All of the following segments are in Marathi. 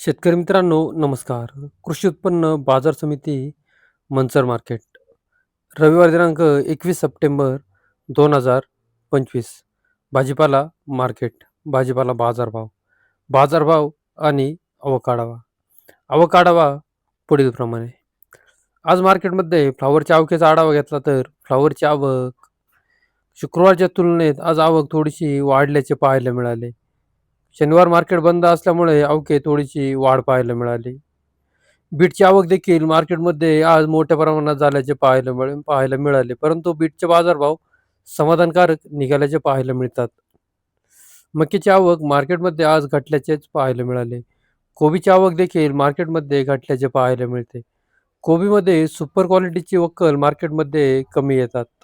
शेतकरी मित्रांनो नमस्कार. कृषी उत्पन्न बाजार समिती मंचर मार्केट. रविवार दिनांक एकवीस सप्टेंबर दोन हजार पंचवीस. भाजीपाला मार्केट भाजीपाला बाजारभाव. बाजारभाव आणि अवकाढावा. अवकाढावा पुढीलप्रमाणे आज मार्केटमध्ये फ्लावरच्या आवकेचा आढावा घेतला तर फ्लावरची आवक शुक्रवारच्या तुलनेत आज आवक थोडीशी वाढल्याचे पाहायला मिळाले. शनिवार मार्केट बंद असल्यामुळे अवके थोडीशी वाढ पाहायला मिळाली. बीटची आवक देखील मार्केटमध्ये आज मोठ्या प्रमाणात झाल्याचे पाहायला मिळ पाहायला मिळाले. परंतु बीटचे बाजारभाव समाधानकारक निघाल्याचे पाहायला मिळतात. मक्कीची आवक मार्केटमध्ये आज घटल्याचेच पाहायला मिळाले. कोबीची आवक देखील मार्केटमध्ये घटल्याचे पाहायला मिळते. कोबीमध्ये सुपर क्वालिटीची वक्कल मार्केटमध्ये कमी येतात.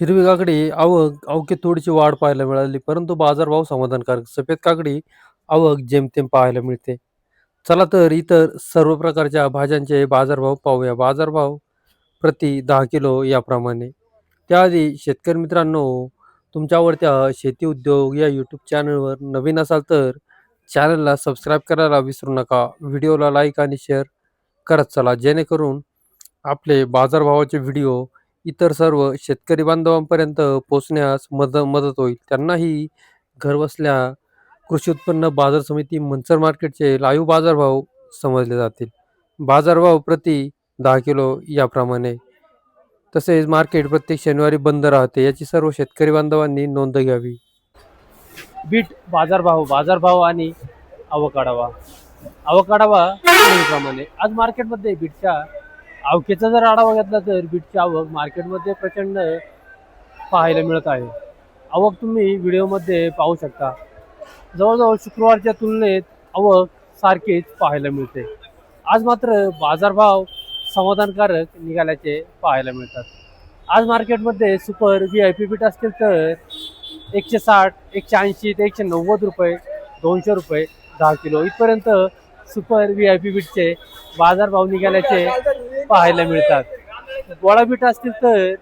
हिरवी काकडी आवक अवघे थोडीशी वाढ पाहायला मिळाली परंतु बाजारभाव समाधानकारक. सफेद काकडी आवक जेमतेम पाहायला मिळते. चला तर इतर सर्व प्रकारच्या भाज्यांचे बाजारभाव पाहूया. बाजारभाव प्रति दहा किलो याप्रमाणे. त्याआधी शेतकरी मित्रांनो तुमच्या आवडत्या शेती उद्योग या यूट्यूब चॅनलवर नवीन असाल तर चॅनलला सबस्क्राईब करायला विसरू नका. व्हिडिओला लाईक आणि शेअर करत चला. जेणेकरून आपले बाजारभावाचे व्हिडिओ इतर सर्व शेतकरी बांधवांपर्यंत पोचण्यास मद मदत होईल. त्यांनाही घरबसल्या कृषी उत्पन्न बाजार समिती मंचर मार्केटचे लाईव्ह बाजारभाव समजले जातील. बाजारभाव प्रति दहा किलो याप्रमाणे. तसेच मार्केट प्रत्येक शनिवारी बंद राहते याची सर्व शेतकरी बांधवांनी नोंद घ्यावी. बीट बाजारभाव बाजारभाव आणि अवकाढावा. अवकाढावा प्रमाणे आज मार्केटमध्ये बीटच्या आवकेचा जर आढावा घेतला तर बीटची आवक मार्केटमध्ये प्रचंड पाहायला मिळत आहे. आवक तुम्ही व्हिडिओमध्ये पाहू शकता. जवळजवळ शुक्रवारच्या तुलनेत आवक सारखीच पाहायला मिळते. आज मात्र बाजारभाव समाधानकारक निघाल्याचे पाहायला मिळतात. आज मार्केटमध्ये super V I P beet असतील तर एकशे साठ एकशे ऐंशी ते एकशे नव्वद रुपये दोनशे रुपये दहा किलो इथपर्यंत सुपर व्ही आय पी बीटचे बाजारभाव निघाल्याचे पाहायला मिळतात. गोळा बीट असतील तर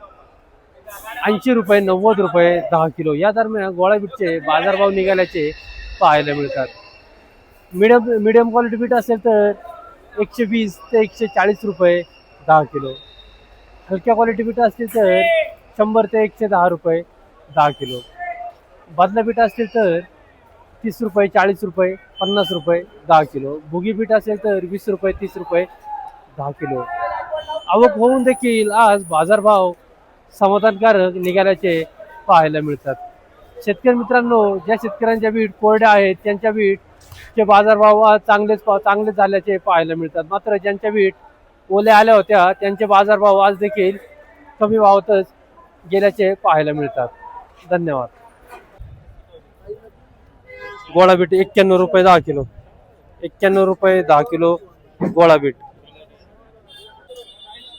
ऐंशी रुपये नव्वद रुपये दहा किलो. या दरम्यान गोळा बीटचे बाजारभाव निघाल्याचे पाहायला मिळतात. मिडियम मिडियम क्वालिटी बीट असेल तर एकशे वीस ते एकशे चाळीस रुपये दहा किलो. हलक्या क्वालिटी बीट असतील तर शंभर ते एकशे दहा रुपये दहा किलो. बदला बीट असतील तर तीस रुपये चाळीस रुपये पन्नास रुपये दहा किलो. भुगी बीट असेल तर वीस रुपये तीस रुपये दहा किलो. आवक होऊन देखील आज बाजारभाव समाधानकारक निघाल्याचे पाहायला मिळतात. शेतकरी मित्रांनो ज्या शेतकऱ्यांच्या बीट कोरड्या आहेत त्यांच्या बीटचे बाजारभाव आज चांगलेच पा- चांगले झाल्याचे पाहायला मिळतात. मात्र ज्यांच्या बीट ओल्या आल्या होत्या त्यांचे बाजारभाव आज देखील कमी भावातच गेल्याचे पाहायला मिळतात. धन्यवाद. गोळा बीट एक्क्याण्णव रुपये दहा किलो. एक्क्याण्णव रुपये दहा किलो गोळा बीट.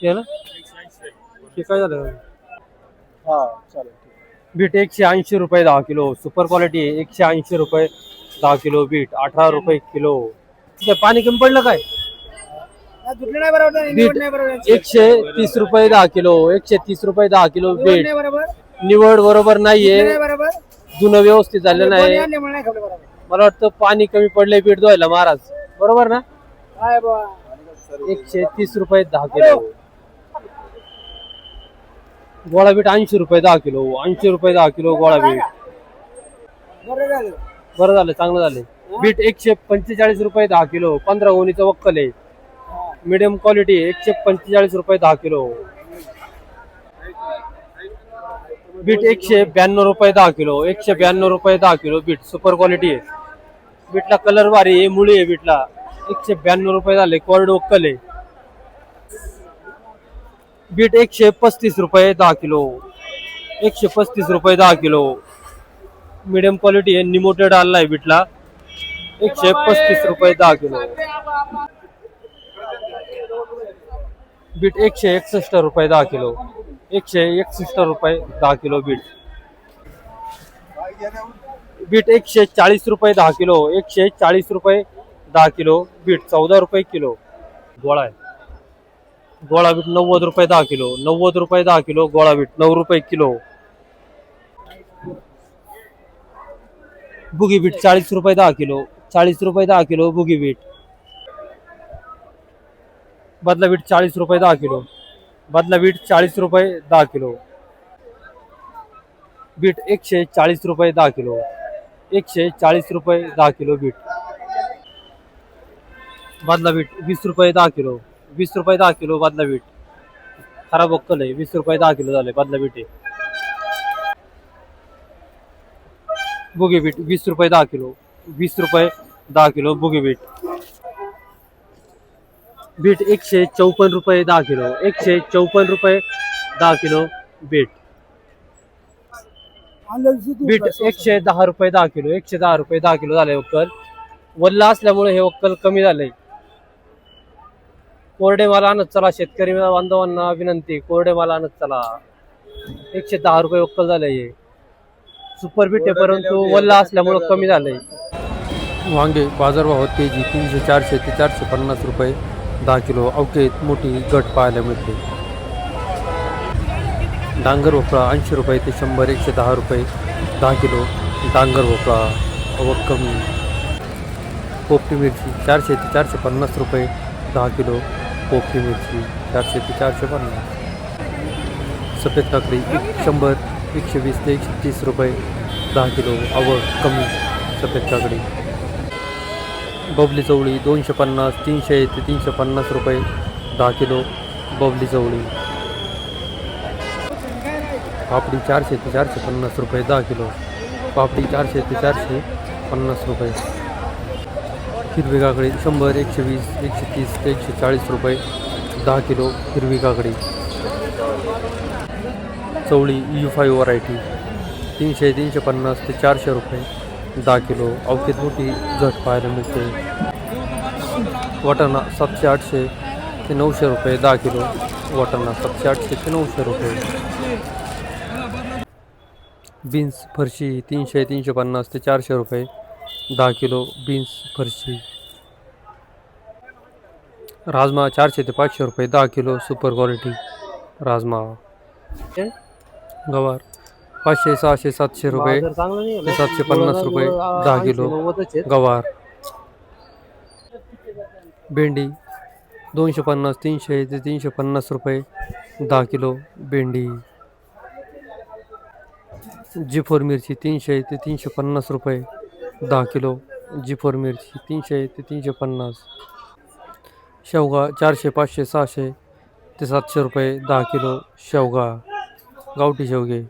हे ना? हे काय झालं? हा चालेल. बीट एकशे ऐंशी रुपये दहा किलो. सुपर क्वालिटी एकशे ऐंशी रुपये दहा किलो बीट. अठरा रुपये किलो. आहे पाणी कमी पडलं काय? बीट एकशे तीस रुपये दहा किलो. एकशे तीस रुपये दहा किलो बीट. निवड बरोबर नाहीये. जुनं व्यवस्थित झालं नाही. मला वाटतं पाणी कमी पडलंय बीट धुवायला महाराज. बरोबर ना? काय एकशे तीस रुपये दहा किलो. गोळा बीट ऐंशी रुपये दहा किलो. ऐंशी रुपये दहा किलो गोळा बीट बरं झालं. बरं झालं चांगलं झालं. बीट एकशे पंचेचाळीस रुपये दहा किलो. पंधरा गोणीचं वक्कल आहे. मिडियम क्वालिटी एकशे पंचेचाळीस रुपये दहा किलो. बीट एकशे ब्याण्णव रुपये दहा किलो एकशे ब्याण्णव रुपये दहा किलो बीट. सुपर क्वालिटी आहे. बीटला कलर भारी आहे मुळी आहे बीटला. एकशे ब्याण्णव रुपये झाले कोरड वक्कल आहे. बीट एकशे पस्तीस रुपये दहा किलो एकशे पस्तीस रुपये दहा किलो. मिडियम क्वालिटी आहे निमोटेड आला आहे बीटला. एकशे पस्तीस रुपये दहा किलो. बीट एकशे एकसष्ट रुपये दहा किलो. एकशे एकसष्ट रुपये दहा किलो बीट. बीट एकशे चाळीस रुपये दहा किलो, एकशे चाळीस रुपये दहा किलो बीट, चौदा रुपये किलो. गोळा आहे. गोळा बीट नव्वद रुपये दहा किलो, नव्वद रुपये दहा किलो, गोळा बीट नऊ रुपये किलो. बुगी बीट चाळीस रुपये दहा किलो, चाळीस रुपये दहा किलो बुगी बीट. बदला बीट चाळीस रुपये दहा किलो. बदला बीट चाळीस रुपये दहा किलो. बीट एकशे चाळीस रुपये दहा किलो. एकशे चाळीस रुपये दहा किलो बीट बदला बीट वीस रुपये दहा किलो. वीस रुपये दहा किलो बदला बीट खराब अक्कल आहे वीस रुपये दहा किलो झाले बदला बीट आहे. बुगी बीट वीस रुपये दहा किलो. वीस रुपये दहा किलो बुगी बीट बीट एकशे चौपन्न रुपये दहा किलो एकशे चौपन्न रुपये दहा किलो बीट. बीट एकशे दहा रुपये दहा किलो एकशे दहा रुपये दहा किलो झाले वक्कल. वल्ला असल्यामुळे हे वक्कल कमी झालंय. कोरडे माल आणत चला शेतकरी बांधवांना विनंती कोरडे माल आणत चला. एकशे दहा रुपये वक्कल झाले हे. सुपर बीट आहे परंतु वल्ला असल्यामुळे कमी झालंय. वांगे बाजारभाव जी तीनशे चारशे ते चारशे पन्नास रुपये. दहा किलो अवकेत मोठी गट पाहायला मिळते. डांगर भोपळा ऐंशी रुपये ते शंभर एकशे दहा रुपये. दहा किलो डांगर भोपळा व कमी. पोपटी मिरची चारशे ते चारशे पन्नास रुपये. दहा किलो पोपटी मिरची चारशे ते चारशे पन्नास. सफेद काकडी एक शंभर एकशे वीस ते एकशे तीस रुपये. दहा किलो आवक कमी. सफेद काकडी बबली चवळी दोनशे पन्नास तीनशे ते तीनशे पन्नास रुपये दहा किलो बबली चवळी. पापडी चारशे ते चारशे पन्नास रुपये दहा किलो. पापडी चारशे ते चारशे पन्नास रुपये. हिरवी काकडी शंभर एकशे वीस एकशे तीस ते एकशे चाळीस रुपये दहा किलो हिरवी काकडी. चवळी यू फाईव्ह व्हरायटी तीनशे तीनशे पन्नास ते चारशे रुपये. दहा किलो अवकेत मोठी झट पाहायला मिळते. वाटाणा सातशे आठशे ते नऊशे रुपये दहा किलो. वाटाणा सातशे आठशे ते नऊशे रुपये. बीन्स फरशी तीनशे तीनशे पन्नास ते चारशे रुपये. दहा किलो बीन्स फरशी. राजमा चारशे ते पाचशे रुपये दहा किलो सुपर क्वालिटी राजमा. गवार. पाचशे सहाशे सातशे रुपये ते सातशे पन्नास रुपये दहा किलो गवार भेंडी दोनशे पन्नास तीनशे ते तीनशे पन्नास रुपये दहा किलो भेंडी. जी फोर मिरची तीनशे ते तीनशे पन्नास रुपये दहा किलो जी फोर मिरची तीनशे ते तीनशे पन्नास. शेवगा चारशे पाचशे सहाशे ते सातशे रुपये दहा किलो शेवगा गावठी शेवगे.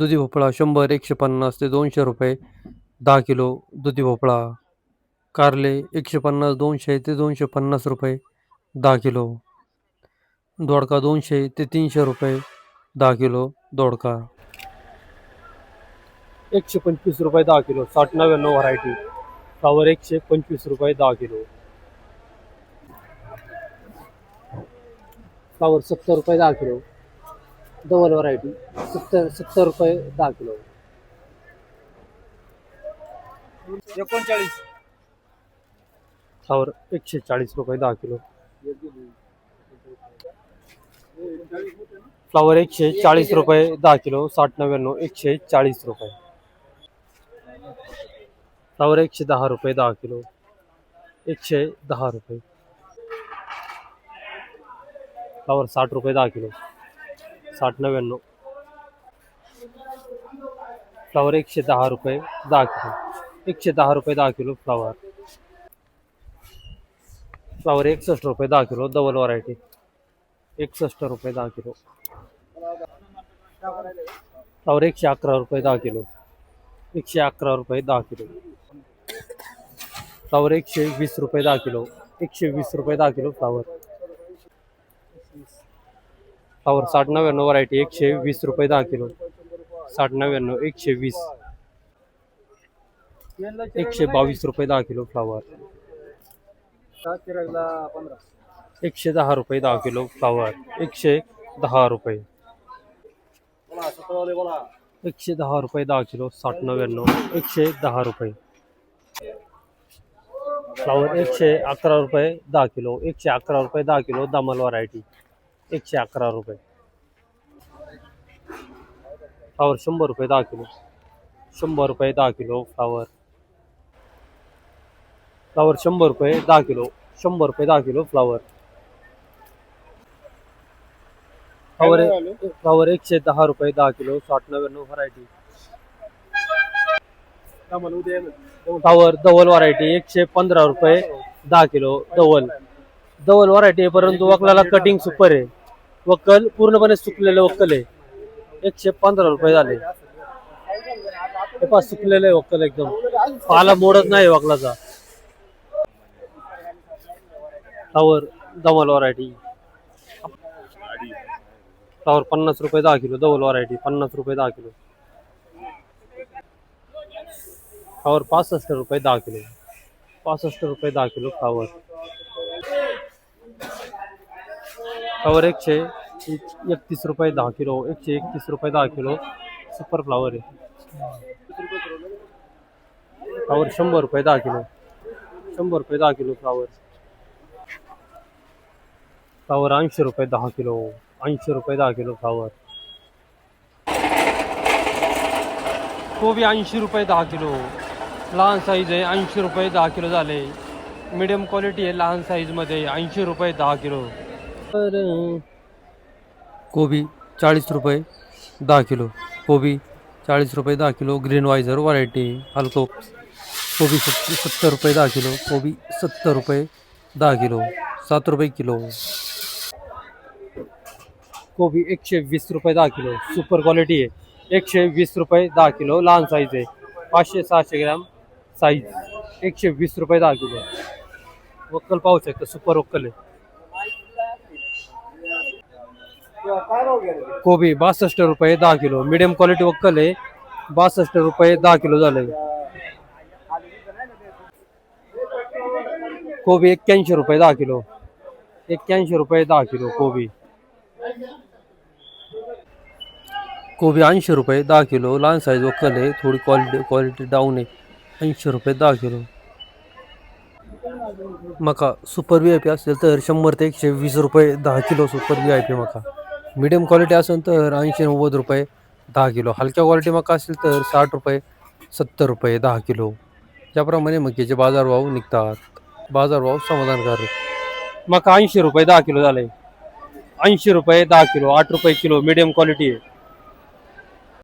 दुधी भोपळा शंभर एकशे पन्नास ते दोनशे रुपये. दहा किलो दुधी भोपळा. कारले एकशे पन्नास दोनशे ते दोनशे पन्नास रुपये. दहा किलो. दोडका दोनशे ते तीनशे रुपये. दहा किलो दोडका. एकशे पंचवीस रुपये दहा किलो. साठ नव्याण्णव व्हरायटी फ्लावर एकशे पंचवीस रुपये दहा किलो. फ्लावर सत्तर रुपये दहा किलो. डबल व्हरायटी सत्तर सत्तर रुपये दहा किलो. एकोणचाळीस. फ्लावर एकशे चाळीस रुपये दहा किलो. फ्लावर एकशे चाळीस रुपये दहा किलो साठ नव्याण्णव एकशे चाळीस रुपये. फ्लावर एकशे दहा रुपये दहा किलो एकशे दहा रुपये. फ्लावर साठ रुपये दहा किलो. साठ नव्याण्णव फ्लावर एकशे दहा रुपये दहा किलो एकशे दहा रुपये दहा किलो फ्लावर फ्लावर एकसष्ट रुपये दहा किलो डबल व्हरायटी एकसष्ट रुपये दहा किलो फ्लावर एकशे अकरा रुपये दहा किलो एकशे अकरा रुपये दहा किलो फ्लावर एकशे वीस रुपये दहा किलो एकशे वीस रुपये दहा किलो फ्लावर फ्लावर साठ नव्याण्णव व्हरायटी एकशे वीस रुपये दहा किलो. साठ नव्याण्णव एकशे वीस. एकशे बावीस रुपये दहा किलो फ्लावर एकशे दहा रुपये दहा किलो फ्लावर एकशे दहा रुपये. एकशे दहा रुपये दहा किलो साठ नव्याण्णव एकशे दहा रुपये. फ्लावर एकशे अकरा रुपये दहा किलो एकशे अकरा रुपये दहा किलो दमल व्हरायटी एकशे अकरा रुपये. फ्लावर शंभर रुपये दहा किलो. शंभर रुपये दहा किलो फ्लावर फ्लावर शंभर रुपये दहा किलो. शंभर रुपये दहा किलो फ्लावर फ्लावर फ्लावर एकशे दहा रुपये दहा किलो साठ नव्याण्णव व्हरायटी फ्लावर धवल व्हरायटी एकशे पंधरा रुपये दहा किलो धवल धवल व्हरायटी आहे परंतु वकलाला कटिंग सुपर आहे. वक्कल पूर्णपणे सुकलेलं वक्कल आहे. एकशे पंधरा रुपये झाले. हे पहा सुकलेलं आहे वक्कल एकदम. पाला मोडत नाही वकलाचा फ्लावर धवल व्हरायटी फ्लावर पन्नास रुपये दहा किलो धवल व्हरायटी पन्नास रुपये दहा किलो. फ्लावर पासष्ट रुपये दहा किलो. पासष्ट रुपये दहा किलो फ्लावर फ्लावर एकशे एकतीस रुपये दहा किलो, एकशे एकतीस रुपये दहा किलो. सुपर फ्लावर आहे. फ्लावर शंभर रुपये दहा किलो. शंभर रुपये दहा किलो फ्लावर फ्लावर ऐंशी रुपये दहा किलो, ऐंशी रुपये दहा किलो फ्लावर कोबी ऐंशी रुपये दहा किलो. लहान साईज आहे, ऐंशी रुपये दहा किलो झाले. मिडियम क्वालिटी आहे, लहान साईजमध्ये ऐंशी रुपये दहा किलो. कोबी चाळीस रुपये दहा किलो. कोबी चाळीस रुपये दहा किलो. ग्रीन वायझर व्हरायटी हलको. कोबी सत्तर रुपये दहा किलो. कोबी सत्तर रुपये दहा किलो. सात रुपये किलो. कोबी एकशे वीस रुपये दहा किलो. सुपर क्वालिटी आहे. एकशे वीस रुपये दहा किलो. लहान साईज आहे. पाचशे, सहाशे ग्रॅम साईज एकशे वीस रुपये दहा किलो. वक्कल पाहू शकता. सुपर वक्कल आहे. कोबी बासष्ट रुपये दहा किलो. मिडियम क्वालिटी वक्कल आहे. बासष्ट रुपये दहा किलो झाले कोबी एक्क्याऐंशी रुपये दहा किलो. एक्क्याऐंशी रुपये दहा किलो कोबी. कोबी ऐंशी रुपये दहा किलो. लहान साईज वक्कल आहे. थोडी क्वालिटी क्वालिटी डाऊन आहे. ऐंशी रुपये दहा किलो. मका सुपर व्ही आय पी असेल तर शंभर ते एकशे वीस रुपये दहा किलो सुपर व्ही आय पी मका. मिडियम क्वालिटी असेल तर ऐंशी नव्वद रुपये दहा किलो. हलक्या क्वालिटी मका असेल तर साठ रुपये सत्तर रुपये दहा किलो. ज्याप्रमाणे मक्याचे बाजारभाव निघतात. बाजारभाव समाधानकारक. मका ऐंशी रुपये दहा किलो झाले ऐंशी रुपये दहा किलो आठ रुपये किलो मिडियम क्वालिटी आहे.